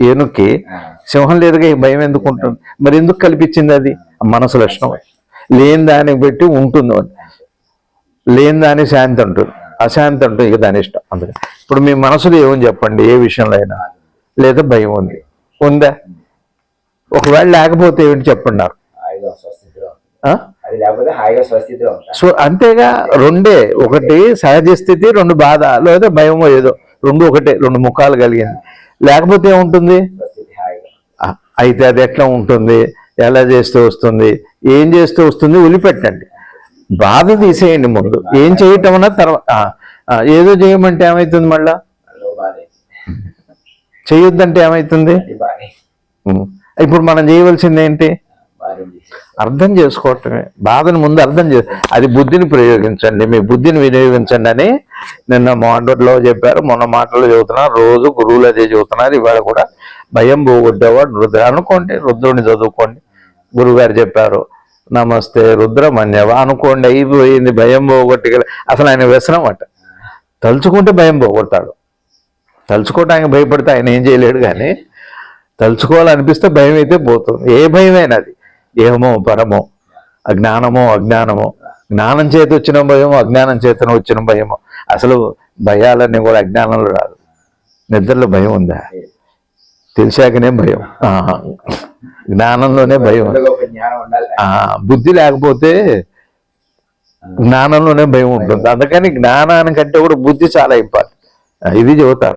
ఏనుక్కి సింహం లేదుగా భయం ఎందుకు ఉంటుంది? మరి ఎందుకు కల్పించింది అది? మనసు లక్షణం. లేని దాన్ని బట్టి ఉంటుంది. లేని దాని శాంతి ఉంటుంది అశాంతి ఉంటుంది ఇక దాని ఇష్టం. అందుకే ఇప్పుడు మీ మనసులో ఏమని చెప్పండి? ఏ విషయంలో అయినా లేదా భయం ఉంది. ఉందా? ఒకవేళ లేకపోతే ఏంటి చెప్పండి నాకు సో అంతేగా రెండే. ఒకటి సహజ స్థితి రెండు బాధ లేదా భయమో ఏదో. రెండు ఒకటే రెండు ముఖాలు కలిగింది. లేకపోతే ఏముంటుంది? అయితే అది ఎట్లా ఉంటుంది? ఎలా చేస్తూ వస్తుంది? ఏం చేస్తూ వస్తుంది? వదిలిపెట్టండి. బాధ తీసేయండి ముందు. ఏం చేయటం అన్నది తర్వాత ఏదో చేయమంటే ఏమవుతుంది మళ్ళా? చేయొద్దంటే ఏమవుతుంది. ఇప్పుడు మనం చేయవలసింది ఏంటి? అర్థం చేసుకోవటమే. బాధను ముందు అర్థం చే అది బుద్ధిని ప్రయోగించండి. మీ బుద్ధిని వినియోగించండి అని నిన్న మాటలో చెప్పారు మొన్న మాటలో చదువుతున్నారు రోజు గురువులు అదే చెబుతున్నారు ఇవాళ కూడా భయం పోగొట్టేవాడు రుద్ర. అనుకోండి రుద్రుడిని చదువుకోండి గురువుగారు చెప్పారు నమస్తే రుద్రమన్యవ అనుకోండి అయిపోయింది భయం పోగొట్టి అసలు ఆయన వ్యసనం అట. తలుచుకుంటే భయం పోగొట్టాడు తలుచుకోవడానికి భయపడితే ఆయన ఏం చేయలేడు కానీ తలుచుకోవాలనిపిస్తే భయం అయితే పోతుంది. ఏ భయమైనా అది. ఏమో పరమో అజ్ఞానమో అజ్ఞానమో. జ్ఞానం చేతి వచ్చిన భయమో అజ్ఞానం చేతన వచ్చిన భయమో. అసలు భయాలన్నీ కూడా అజ్ఞానంలో రాదు. నిద్రలో భయం ఉందా? తెలిసాకనే భయం. జ్ఞానంలోనే భయం. బుద్ధి లేకపోతే జ్ఞానంలోనే భయం ఉంటుంది. అందుకని జ్ఞానానికంటే కూడా బుద్ధి చాలా ఇంపార్టెంట్ ఇది చెబుతారు